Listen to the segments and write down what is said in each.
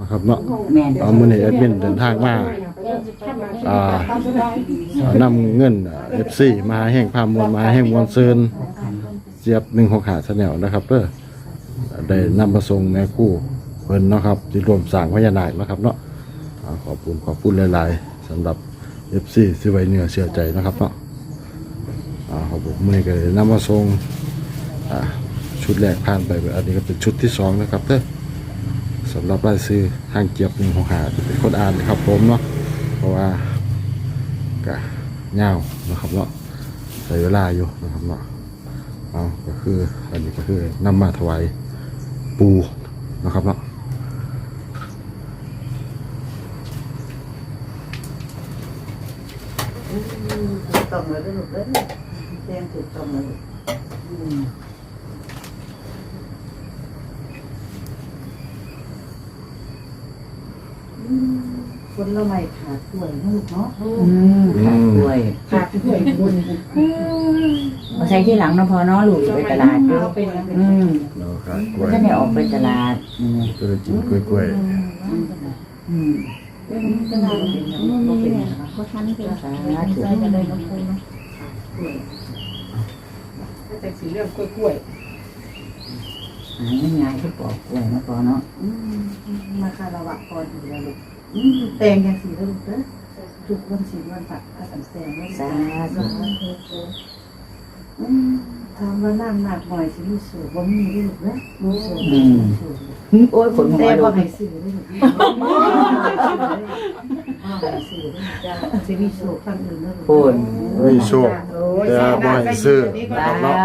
นะครับเนาะแม่นเด้อเอามื้อนี้แอดมินเดินทางมาอ่าอ่านำเงินเอฟซีมาหาแห่งพามวลมาหาแห่งมวลเซินเจี๊ยบ165ชาแนลนะครับเด้อได้นำมาส่งแม่ครู่เพิ่นเนาะครับที่รวมสร้างพญานาคเนาะครับเนาะอ่าขอบคุณขอบคุณหลายๆสำหรับ FC ที่ไว้เนื้อเชื่อใจนะครับเนาะอ่าขอบคุณมื้อนี้ก็ได้นำมาส่งอ่าชุดแรกผ่านไป อันนี้ก็เป็นชุดที่สองนะครับเด้อสำหรับรายซื้อทางเกียบหนึ่งหกหาเป็นคนอ่านนะครับผมเนาะเพราะว่ากะเงาวนะครับเนาะใช้เวลาอยู่นะครับเนาะเอาก็คืออันนี้ก็คือนำมาถวายปูนะครับเนาะถูกต้องเลยลูกเด้อแจ้งถูกต้องเลยลูกอืมอืม คนละไม่ขาดป่วยนะลูกเนาะอืมขาดด้วยขาดป่วยบุญมาใช้ที่หลังเนาะพอเนาะลูกไปตลาดอยู่เอาเป็นอะไรอืมเราค่ะกล้วยก็ได้ออกไปตลาดอืมก็เลยกินกล้วยกล้วยอืมเป็นกระดาษเป็นอะไรเป็นอะไรก็ทันเป็นสาธุใจกันเลยน้องคุณเนาะแต่สีเรื่องกล้วยหาง่ายๆที่ปอกกล้วยเนาะพอเนาะๆอืมมาคารวะก่อนอยู่แล้วลูก อืมแตงยังสีแล้วลูกเด้อทุกวันศีลวันพระพระสันแตงไม่สาสาธุอืมทำว่าน้ำหนักหน่อยสิมีสูบบ่มีได้ลูกเด้อมีสูบอืมโอ้ยขนหัวแต่ลูบ่กให้ซื้อได้ลูกบ่ให้ซื้อได้จ้าสิมีสูบทางอื่นเด้อลูกพูนมีโชคแต่บ่ให้ซื้อนะคสารับเนาะ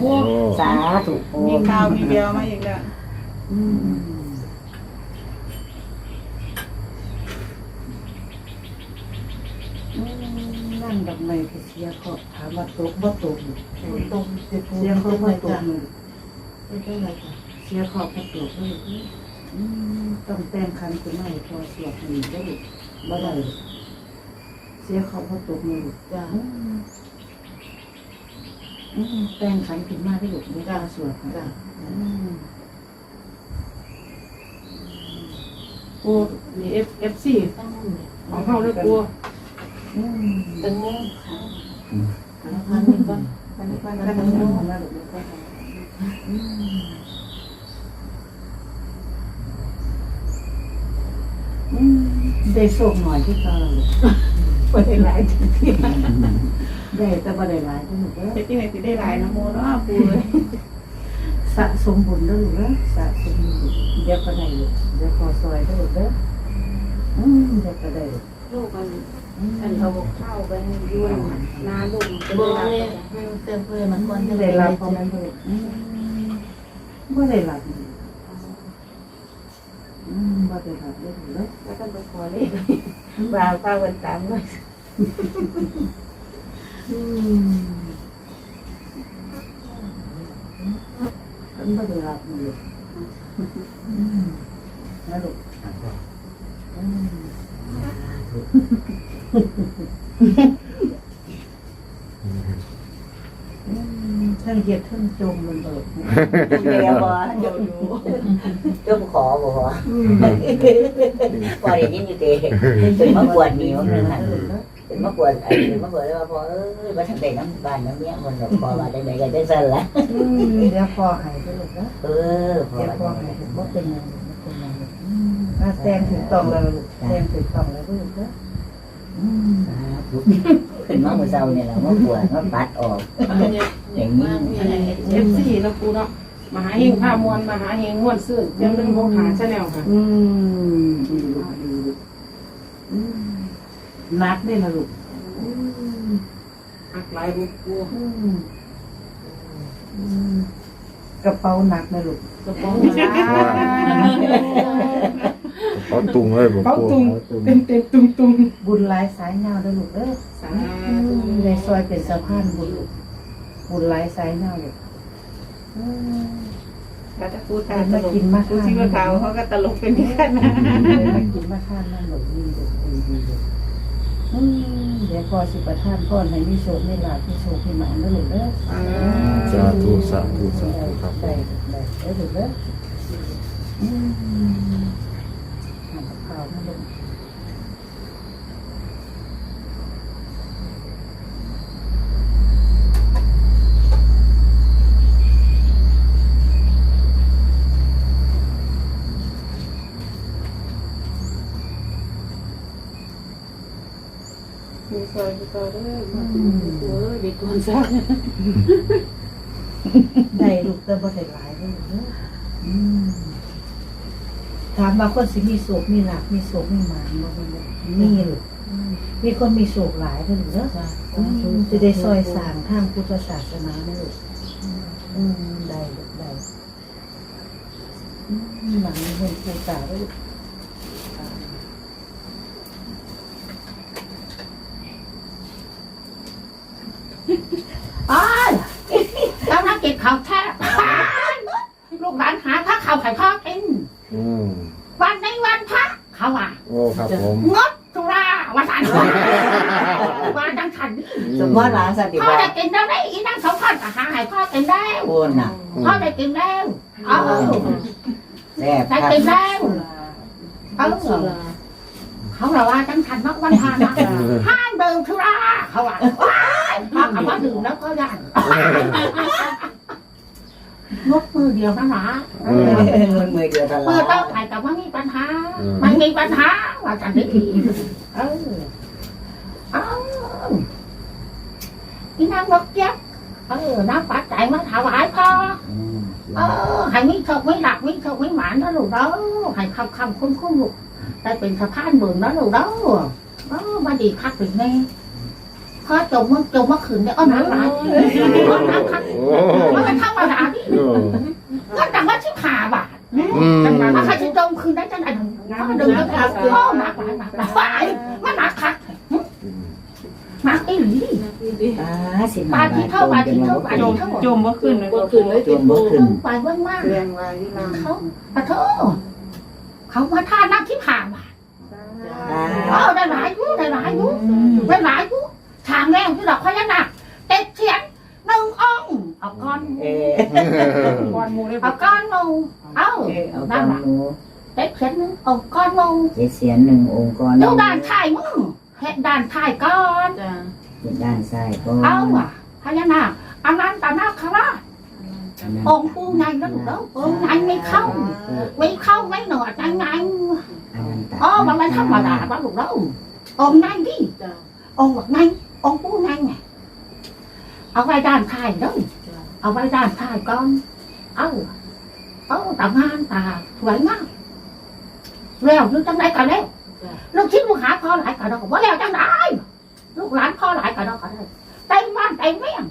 ธุโอ้สาธุมีข่าวมีเดียวมาอีกแล้วอืมอืม นั่นกับไม่ก็เสียขอบถามว่าตกบ่ตกอยู่ตกเสียขอบบ่ตกอยู่เสียขอบบ่ตกเลยอืมต้องแต่งคันขึ้นมาให้พอสวดให้ได้ลูกบ่ได้ลูกเสียขอบบ่ตกเลยลูกจ้าอืมแต่งคันขึ้นมาได้ลูกบ่กล้าสวดจ้าอืมกูมีเอฟเอฟซีของเขาด้วยกูอืม ตึงนึงพันหนึ่งก่อนพันหนึ่งก่อนพันหนึ่งก่อนนะลูกก่อนอืมอืมได้โชคหน่อยที่ตาลูกบ่ได้หลายที่ได้แต่บ่ได้หลายที่ลูกเด้อเฮ็ที่ไหนสิได้หลายนะโมเนาะปูเลยสะสมบุญเด้อลูกเด้อสะสมบุญเดี๋ยวก็ได้เดี๋ยวขอซอยเด้อลูกเด้ออืมเดี๋ยวก็ได้ลูกกัน อืมอันเอาเข้าไปยุ่นนาลุงเป็นบ่เวลาเลยเติมเพื่อมันควรบ่จะได้ได้หรัลับบพอมันลูกอืมบ่ได้หลับอืมบ่ได้หลับเด้อลูกเด้อแล้วก็ไปขอเลขบ่าวป้าวันตามเลยอืมฉันไม่ได้รับมันเลยอืมนะลูกอืมอืม ทั้งเหยียดทั้งจมมันเบิดเดียวบ่จมจมขอบ่พอพอได้ยินอยู่เตะเป็นมะกวดเหนียวนึงฮะเป็นมะกวดไอ้เป็นมะกวดแล้วพอเอ้ยมาทางใดน้ำบ้านน้ำเมียมันดอกพอว่าได้ไหนก็ได้สั่นละอืมเดี๋ยวพอใหายไปลูกนะเออพอเดี๋ยวพอว่าใหายบ่เป็นหยังบ่เป็นหยังลูกอืมอะแซงถูกต้องแล้วลูกแซงถูกต้องแล้วลูกนะอืมสาธุ ขึ้นมาเมื่อเช้าเนี่ยแหละมะกวดมาปัดออกอย่างนี้เอฟซีแล้วกูเนาะมหาเฮงผ้ามวลมหาเฮงม่วนซื่อยังเป็นวงหาชาแนลค่ะอืมดีลูกดีลูกอืมนักเนี่ยนะลูกอืมหักหลายบุกกูอืมอืมกระเป๋าหนักนะลูกกระป๋อง เขาตุงเลยบอกเขาปูตุงเขาตุงเต็มเต็มตุงตุงบุญหลายสายเงาเด้อลูกเด้อสาอืธุมในซอยเป็นสะพานบุญลูกบุญหลายสายเงาลูกอืมถ้าจะพูดตามตลกกูชิว่าเขาเขาก็ตลกเป็นที่กันนะเลยมากินมาทานนั่นหลกดีลูกดีดีลูกอืมเดี๋ยวพอสิประทานพ่อให้มีโชคมีลาภมีโชคมีหมานเด้อลูกเด้อสาธุสาธุสาธุครับได้ได้ได้ได้ถูกแล้วอืมทำกับข้าวนั่นเองมีซอยมีซอยได้มาดูเอ อเด็กคนซะได้ลูกแต่บ่ได้หลายเลยเด้ออืม ถามว่าคนสิมีโศกมีหลักมีโศกมีหมานบ่เป็นบ่มีลูกมีคนมีโศกหลายเด้อลูกเด้ออืมจะได้ซอยสร้างทางพุทธศาสนานะลูกอืมได้ลูกได้อืมหลังมีคนปูตาด้วยลูกอ้ายแล้วนักกินข้าวแท้ลูกหลานหาพระข้าวไข่พ่อกิน อืม วันในวันพระเขาว่า โอ้ครับผม งดสุราวันสันวันจังฉันสมมติหลานสติพ่อว่าได้กินแล้วได้อีนั่งสองพันกับหาให้พ่อกินแล้วโอนน่ะพ่อได้กินแล้วเออแซ่บคได้รับกินแล้วเออเขาบอกว่าจังฉันมักวันพานะห้ามดื่มสุราเขาว่าว้ายพ่อคำว่าดื่มแล้วก็ยันงดมือเดียวนะหนาเงินมือเดียวตลอเมื่อต้องดไปกับว่ามีปัญหา ไม่มีปัญหาว่าจะได้ดีเออเอาอีนางนกเจี๊ยบเออน้ำปัดใจยมาถวายพ่ออืมเออให้มีโชคไม่หลักมีโชคไม่หมานนะลูกเด้อให้คำคำคุ้มคุ้มลูกได้เป็นสะพานบุญนะลูกเด้อเออมาดีคักเป็นแน่พอจมมันจมเมื่อคืนเนี่ยอ้อน้ำไหลอ้อน้ำคักโอ้มันเป็นธรรมดาดิเออก็แต่ว่าชิบหาบาทอืมถ้าใครจะจมคืนได้จังไหนมัน ดึงแล้วครับโอ้หนักหนักหนักหนักไปมันหนักคักหนักอีหลีอ่าสิปาที่เท่าปลาที่เท่าปลาที่เท่าจมบ่ขึ้นเลยบ่ขึ้นเลยจมบ่ขึ้นไปว่างมากเรียงไว้ที่น้ำเขาปะเถอเขามาท่านั่งที่ผ่าบาทอ่าเออได้หลายยุได้หลายยุได้หลายยุทางแรงที่ดอกพญานาคเต็ดเทียนหนึ่งองค์เอาก้อนเอาก้อนมูเอาเอานั่นกำล่ะห นูเต็ดเทียนหนึ่งเอาก้อนมูเจ็ดเสียนหนึ่งองค์กรดูด้านท้ายมึงเห็ดด้านท้ายก้อนจ้าเป็นด้านซ้ายก็เอาว่ะพญานาคอันนั้นตานาคราชองค์ผู้ใหญ่นะลูกเด้อองค์ใหญ่ไม่เข้า ไม่เข้าไม่หนอดยังไงอ๋อมันไม่ธรรมดาบ้าลูกเด้อองค์ใหญ่ดิองค์แบบใหญ่องค์ผู้ใหญ่ไงเอาไว้ด้านท้ายเด้อเอาไว้ด้านท้ายก่อน เอาเอาตางานตาสวยมาก แล้วนึกจังไดกันแล้วลูกชิ้นลูกหาพ่อหลายกันเราก็บ่แล้วจังไดลูกหลานพ่อหลายกันเราก็ได้เต็มบ้านเต็มเมี่ยง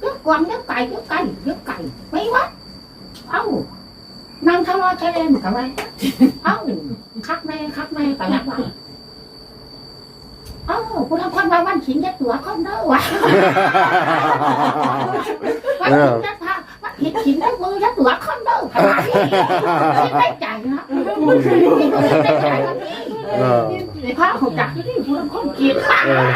เยอะกวางเยอะไก่เยอะไก่เยอะไก่ไม่วัดเอ้านางทะเลาะใช้เล่นกับอะไรเอ้าคักแม่คักแม่กับนักว่าเอ้าคุณทำคนมาวันขิงยัดตัวคนเด้อวะวันขิงยัดผ้า วันขิงขิงยัดมือยัดตัวคนเด้อขนาดนี้คิดได้ใจนะคิดได้ใจนะเออพระเขาจักที่คุณคนเกลียดเออ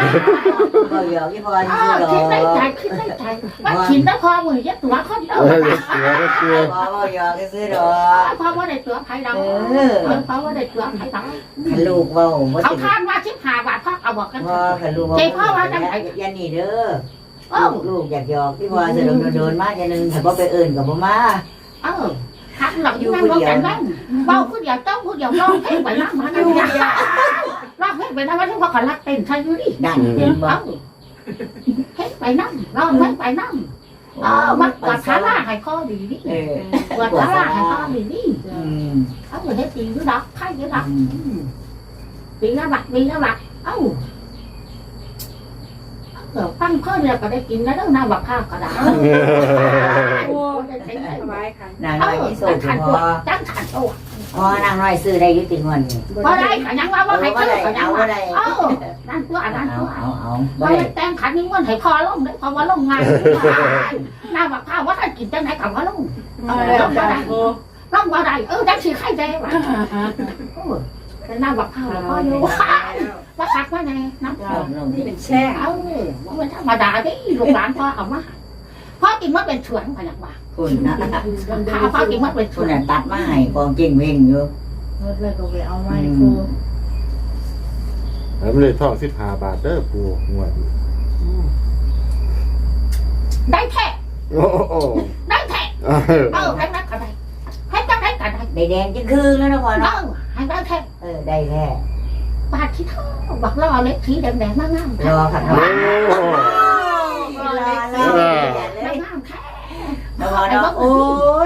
ก็เดี๋ยวที่พอเอที่อรอคิดได้ใจคิดได้ใจว่าขินได้พอมือยัดตัวคนเด้เอออเสือเสือพอก็ยอก็ซื้อรอเพราะว่าได้ตัวไผ่ดำเออเพราะว่าได้ตัวไผ่ดขันลูกเว้าบ่ำเขาติดทานว่าชิบหาบาทพ่อเอาบอกกันพ่อขันลูกเว้าอย่าหนีเด้อ เออลูกอยากหยอกที่ว่าจะโดนโดนมาอย่างนึงถ้าบ่ไปเอิ้นก็บ่มาเออทักหลับอยู่นั่งรถกันนั่งเบาผู้เดียวต้องผู้เดียวร้องเพลงไปนั่งมานั่งยาร้องเพลงไปนั่งว่าที่พ่อขอรักเต้นใช่ไหมดิดันเห็นบ่เออเพลงไปนั่งร้องเพลงไปนั่งเออมัดกวาดขาล่าให้ข้อดีดิ เออกวาดขาล่าให้ข้อดีดิอืมเอาอยู่ได้ตีด้วยดอกไข่ด้วยดอกปีละบาทปีละบาทเอ้าเดี๋ยวปั้นข้อเดียวก็ได้กินแล้วเรื่องน้ำบักข้าวก็ได้โอ้สบายค่ะนางเอน้อยอที่สุจัดงขันพตัวอจังขันตัวพอนางน้อยซื้อได้ยุติงวันนี่พอได้ขันยังว่าว่าให้ซื้อได้ขันยังว่าได้เออนั่นตัวอันนั้นเอาตัวเอาเอาพบ่อได้ได้แต่งขันนี้มันให้พอลงได้พอว่าลงงานน้ำบักข้าวว่าท่ากินจังไหนกับว่าลง เออจ้าโอ้ลงว่าได้เออจังสีไข่แดงว่ะ แต่น้ำบักข้าวแล้วก็อยู่ว่าคักว่าไงน้ำเอาลงที่เป็นแช่เอามันเป็นธรรมดาดิลูกหลานพ่อเอามาพ่อกินมันเป็นเฉือนกันอย่างว่าคุณนะข้าวพ่อกินมันเป็นเฉืคุอณนน่ะตัดมาให้กองจริงเว้งอยู่รถเลยก็ไปเอาไว้ปูแล้วไม่ได้ท่องสิบห้าบาทเด้อปูงวดนี้ได้แท้โอ้โอ้ได้แท้เออเออได้นักก็ได้ให้จังได้ก็ได้ ได้แดงจะคืนแล้วนะพ่อเอเนาะ อให้ได้แท้เออได้แท้บาทที่เท่าบักล่อเล็กสีแดงๆมากงามรอค่ะโอ้รอรอเลมายงามแท้นะพ่อเนาะโอ้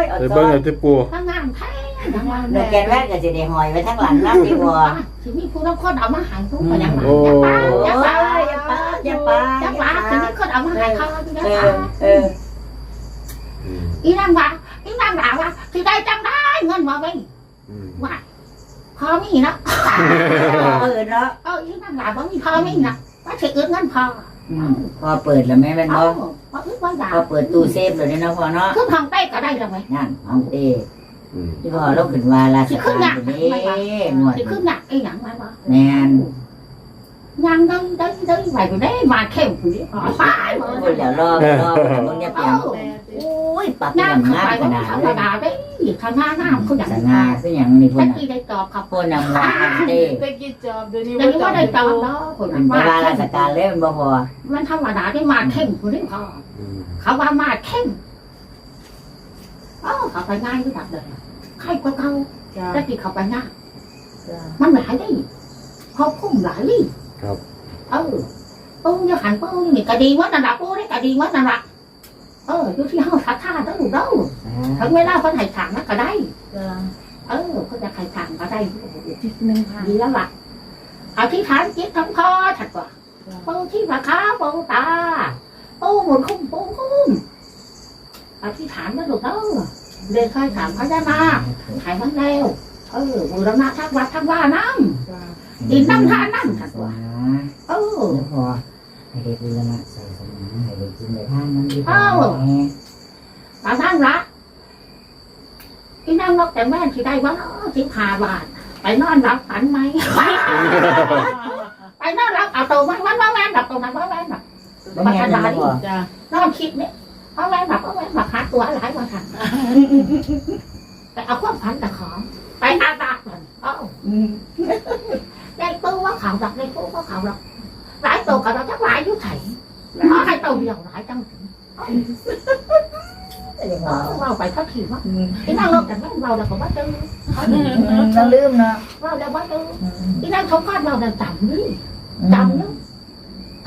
ยเอาไปตัเบิ่งวอันที่ปูมางามแท้ยังว่าเดี๋ยวแกนแว่นก็จะได้หอยไว้ทั้งหลังน้ำดีกว่าสิมีผู้รับคนเอามาหายผู้ก็ยังมาโอ้อย่าโอ้ป้ายอย่าปาอย่าปาอย่าป้าสิมีคนเอามาหายเขาอย่าเอป้าอเอออืมอีนั่งว่าอีนั่งด่าว่าสิได้จังได้เงินมาไว้อืมว่า พอมีนะเปิดเนาะเอออีนั่งด่าว่มีพอไมีนะว่าสิอึดเงินพอพอเปิดแล้วแม่เป็นเอบ่อว่อึดว่าด่าพอเปิดตู้เซฟเลยเนาะพ่อเนาะคือทางใต้ก็ได้แล้วไหมนั่นห้องเต้อืมที่พ่อเราขึ้นว่าราชการอยู่นี่หนวดสิคือหนักไอ้หนังมาบ่แม่นยังได้ได้ได้ไหวไปได้มาเข้มผู้นี้อ๋อไปหมดคนเดี๋ยวรอรอมึงเนี่ยเอเปียงอโอ้ยปักอย่างน้ำเข้างามไปขนาดธรรมเลยดาได้ ข้างหน้าน้ำเขาอย่างสง่าคืออย่างนี้พุ่แต่นน่ะที่ได้ตอบครับพุ่นน่ะวกห้องเต้ไปกินจอบเดี๋ยวนี้เดี๋ยวนี้ว่าได้ตอบเนาะคนมัมันวมาลาราชการเล่นบ่พอมันธรรมดาได้มาเข้มผู้นี้พอเขาว่ามาเข้มเออเขาไปง่ายที่สุดเลยใครก็เขาจ้าได้ที่เขาไปง่ายมันหลายได้เขาพุ่มหลายดิครับ เออปูจะหันปูนี่ก็ดีว่านั่นละปูนี่ก็ดีว่านั่นละ เอออยู่ที่ห้องทักท่าต้องอยู่เด้อถึงเวลาเขาถ่ายถางนะก็ได้จ้าเออเขาจะถ่ายถางก็ได้จิตหนึ่งพันดีแล้วล่ะอธิษฐานจิตทั้งพ่อถัดกว่าปูที่พระค้าปูตาปูหมุนคุ้มปูคุ้มอธิษฐานนะลูกเด้อเรียนค่อยถามพระเจ้านาถ่ายมันแล้วเออบูรณะทักวัดทักว่าน้จ้าำดินน้ำทานน้ำถัดกว่าเออเดี๋ยวพอให้เด็กดูนะ ใส่สมองให้เด็กกินในท่านนั้นดีกอ้าว่าวตานั่งละที่นั่งนกแต่แม่ที่ได้ว่าสิบห้าบาท ไปนอนรับฝันไหม ไปนอนรับเอาตัวมันมันว่าแม่ดับตัวนั้นว่าแม่ดับบ่แม่นบ่พอจ้านอนคิดเนี่ยว่าแม่ดับว่าแม่ดับหาตัวหลายวันทันแต่เอาความฝันแต่ของ ไปอาตาก่อนเอ้าได้ตู้ว่าเขาดับได้ตู้ว่าเขาดับหลายตัวกับเราจักหลายอยุ่ไถ เพราะให้ตัวเดียวหลายจังถึงเดี๋ยวพเอออเราไปทักทีว่าที่นั่งนกแต่แม่เราเราก็ว่าเจอเราลืมเนาะเราแล้วว่าเออที่นั่นเขาก็เราจะจำนี่จำนี่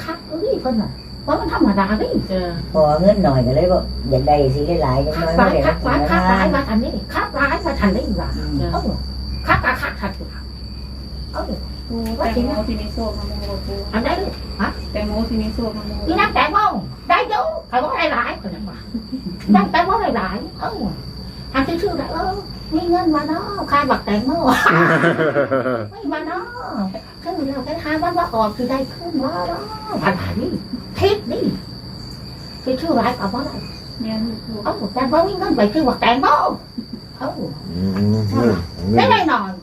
คักนี่เพิ่นน่ะเพราะมันธรรมดานี่จ้าพอเงินหน่อยก็เลยบอกอยากได้สิหลายๆจังคักน้อยร้ายไม่ได้คักรัร้ายบคักร้ายมาทันนี่คักร้ายมาทันนี่ว่าเออคักกะคักทันนี่เออ ปูแตงโมที่มีโซ่ขโมยปูอันได้แตงโมที่มีโซ่ขโมยที่นั่งแต่งโมได้เยอะเขาก็ได้หลายคนนั้นว่านั่งแต่งโมได้หลายเอออันที่ชื่อเออมีเงินมาเนาะค่าบักแต่งโมไม่มาเนาะคือเราแค่ทาว่าว่าออกคือได้ขึ้นว่าเนาะผ่านผ่านนี่ทิศนี่ที่ชื่อร้ายกว่าว่าอะไรแม่นปูเอ้าแต่ว่าวิ่งขึ้นไปคือว่าแต่งโมเอ้าอืม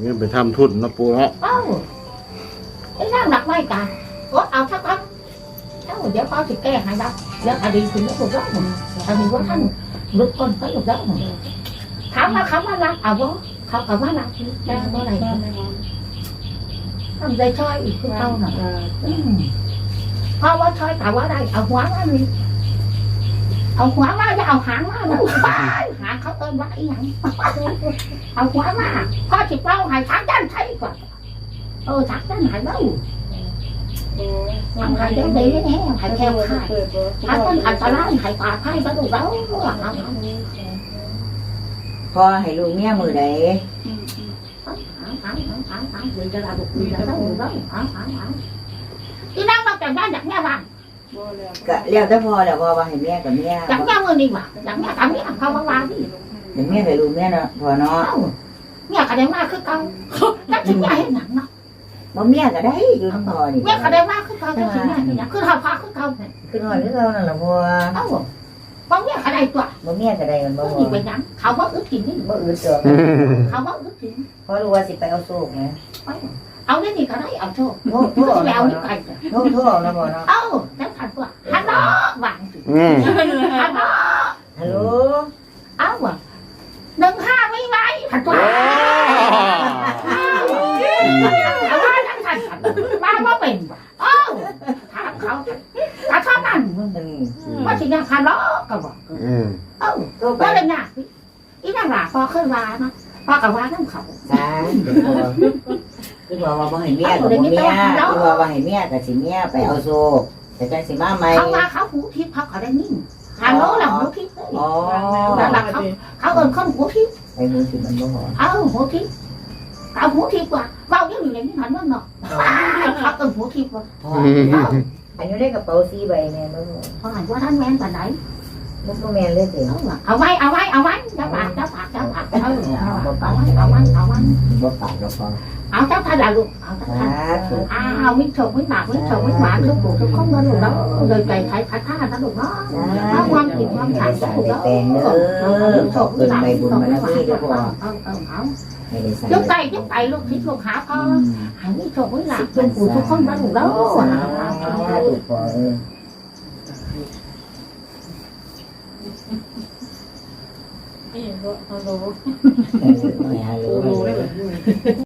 เงินเงิไม่นได้นอนเงินไปทำทุนเนาะปูเนาะ เอ้าไอ้นั่งหนักไม่กันก็เอาทักทักเอ้าเดี๋ยวเขาจะแก้ให้ได้เดี๋ยวคดีถึงจะถูกแล้วคดีว่าท่านลุกคนก็ถูกแล้วถามว่าเขาว่ารักเอาวะเขาเอาว่ารักแก้ว่าอะไรบ้านไม่หอมทำใจช่อยอีกคือเขาหน่ะจ้าอืมเพราะว่าช่อยแต่ว่าได้เอาหัวมานี่ เอาหัวมาจะเอาหางมานะหางเขาเอิ้นว่าอีหยังเอาหัวมาพ่อสิเป้าใหายทักด้านใช่ก่อนเออทักด้านไหนเบ้าโอ้ทำใครเดี๋ยวนี้แน่ใครแค่ขาดเปิดบ่ถ้าต้นอันตรายใครปาดให้ก็ดูแล้วเอาเอาพอให้ลูกเมียมือใดอืมอืมเอาเอาเอาเอาเอาดีจะได้บุกดีจะได้ดูแล้วเอาเอาเอาที่นั่งมาแต่บ้านอยากแม่บ้านบ่แล้ว ก็แล้วแต่พอแล้วพอว่าให้เมียกับเมียอยากแม่มือนี่ว่ะอยากแม่กับแม่เขามาว่าดิเดี๋ยวเมียให้ลูกเมียเนาะพอเนาะเอ้าแม่ก็ได้มาคือเก่าจักสิแม่เห็นหนังเนาะบ่เมียก็ได้อยู่ทั้งพอนี่แม่ก็ได้มาคือเก่าจักสิแม่เห็นหนังคือเฮาพาคือเก่าเนี่ยคือน้อยคือเขานั่นล่ะพอเอ้าบ่แม่ก็ได้ตัวบ่เมียก็ได้กันบ่บ่พอมีเป็นหยังเขาว่าอึดกินนี่บ่อึดตัวเขาว่าอึดกินพอรู้ว่าสิไปเอาโศกไง เอาเนี่ยงนี้ก็ได้เอาโทษโทษโทุกอาไปเอาที่ไกลโทษโทษเอาแล้วบ่เนาะเอาแล้วขันตัวฮัลโหลหวังสิอืมฮัลโหลฮัลโหลเอาว่ะหนึ่งห้าไม่ไหวขันตัวเอาว่าทั้งขันมาว่าเป็นว่ะเอ้าถามเขาถามเขานั่นมึงว่าสิยังฮัลโหลก็บอกเอ้าก็เลยง่ายอีนั่งหลาพอขึ้นมาเนาะพอกับว่าน้ำเขา คือบอกว่าบ่ให้เมียกับบ่เมียคือบอกว่าให้เมียกับสิเมียไปเอาโซแต่จังสิมาใหม่เขาว่าเขาหูทิพย์เขาก็ได้นิ่งฮัลโหลหลังหูทิพย์เลยอ๋อเขาเอินคนหูทิพย์ไปหูสิมันบ่หอเอ้าหูทิพย์เอาหูทิพย์ว่าเบาอย่างนี้เลยนี่หันว่าเนาะเขาเอินหูทิพย์ว่าพ่ออันนี้ได้กระเป๋าสีใบแม่บ่หอพอหันว่าท่านแม่นปานไหน มันก็แม่นเลยสิเอาไว้เอาไว้เอาไว้เจ้าปากเจ้าปากเจ้าปากเออเอาไว้เอาไว้เอาไว้บ่ปากก็พอเอาเจ้าท่านละลูกเอาเจ้าสาท่านธุอ้าวมิถกมิหมากมิถกมิหมาทุกผู้ทุกคนนั่นลูกเนาะเลยใจไทยพัฒนานะลูกเนาะเอาความผิดความขาดลูกเนาะแปลงเด้อขอบคุณใบบุญบารมีเด้อพ่อเอาเอาเอาให้ได้ใส่ยกไก่ยกไก่ลูกที่ลูกหาพ่อหามิถกมิหมากทุกผู้ทุกคนนั่นลูกเนาะ สาธุพ่อเออ เอ้ยบ่ ฮัลโหลเออไม่ฮัลโหล